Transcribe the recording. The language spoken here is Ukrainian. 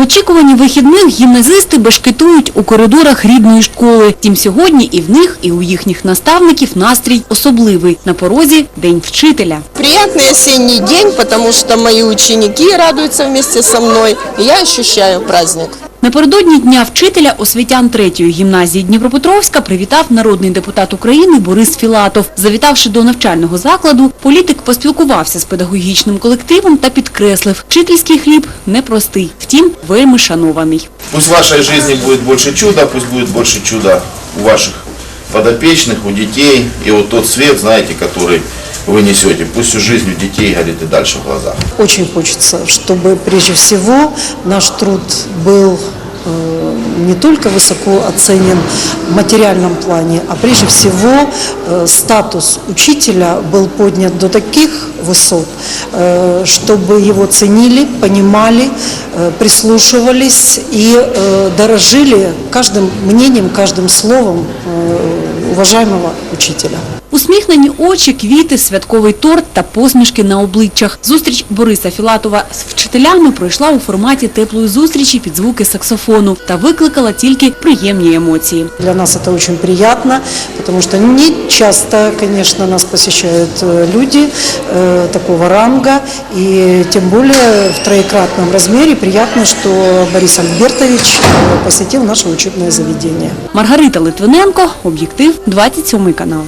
В очікуванні вихідних гімназисти бешкетують у коридорах рідної школи. Тім сьогодні і в них, і у їхніх наставників настрій особливий. На порозі День вчителя. Приятний осінній день, тому що мої ученики радуються вместе со мною. Я відчуваю праздник. Напередодні Дня вчителя освітян третьої гімназії Дніпропетровська привітав народний депутат України Борис Філатов. Завітавши до навчального закладу, політик поспілкувався з педагогічним колективом та підкреслив, вчительський хліб непростий, втім, вельми шанований. Пусть в вашій житті буде більше чуда, пусть буде більше чуда у ваших подопечных, у детей. И вот тот свет, знаете, который вы несете, пусть всю жизнь у детей горит и дальше в глазах. Очень хочется, чтобы прежде всего наш труд был э, не только высоко оценен в материальном плане, а прежде всего э, статус учителя был поднят до таких высот, э, чтобы его ценили, понимали, прислушивались и дорожили каждым мнением, каждым словом уважаемого учителя. Усміхнені очі, квіти, святковий торт та посмішки на обличчях. Зустріч Бориса Філатова з вчителями пройшла у форматі теплої зустрічі під звуки саксофону та викликала тільки приємні емоції. Для нас это очень приятно, потому что не часто, конечно, нас посещают э, люди э, такого ранга, и тем более в троекратном размере приятно, что Борис Альбертович э, посетил наше учебное заведение. Маргарита Литвиненко, об'єктив, 27 канал.